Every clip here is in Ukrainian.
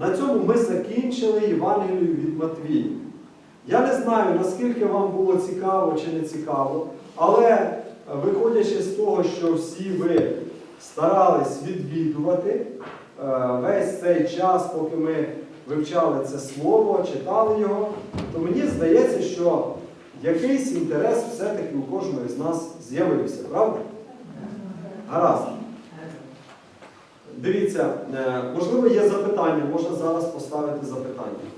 На цьому ми закінчили Євангелію від Матвія. Я не знаю, наскільки вам було цікаво чи не цікаво, але е, виходячи з того, що всі ви старались відвідувати е, весь цей час, поки ми вивчали це слово, читали його, то мені здається, що якийсь інтерес все-таки у кожного з нас з'явився, правда? Гаразд. Дивіться, е, можливо, є запитання, можна зараз поставити запитання.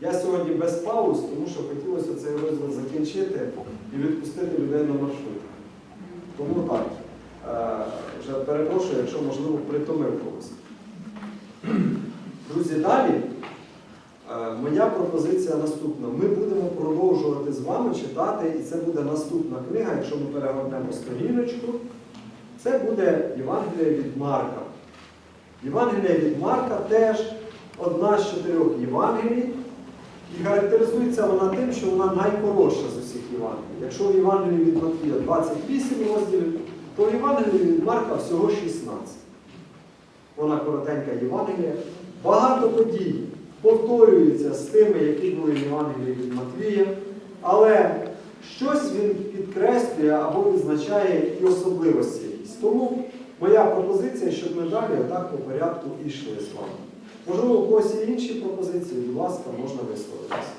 Я сьогодні без пауз, тому що хотілося цей розділ закінчити і відпустити людей на маршрут. Тому так. Е, Вже перепрошую, якщо можливо притомив когось. Друзі, далі е, моя пропозиція наступна. Ми будемо продовжувати з вами читати, і це буде наступна книга, якщо ми перегорнемо сторіночку. Це буде Євангелія від Марка. Євангелія від Марка теж одна з чотирьох Євангелій. І характеризується вона тим, що вона найкоротша з усіх Євангелій. Якщо в Євангелії від Матвія 28 розділів, то в Євангелії від Марка всього 16. Вона коротенька Євангелія. Багато подій повторюється з тими, які були в Євангелії від Матвія, але щось він підкреслює або відзначає і особливості якісь. Тому моя пропозиція, щоб ми далі отак по порядку йшли з вами. Можливо, у когось є інші пропозиції, будь ласка, можна висловитися.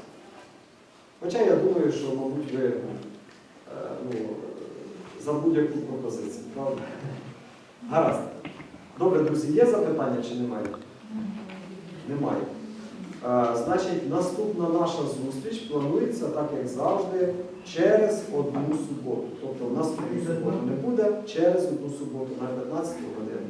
Хоча я думаю, що, мабуть, ви е, ну, за будь-яку пропозицію, правда? Гаразд. Добре, друзі, є запитання чи немає? Немає. Е, Значить, наступна наша зустріч планується, так як завжди, через одну суботу. Тобто в наступну суботу не буде, через одну суботу на 15 годину.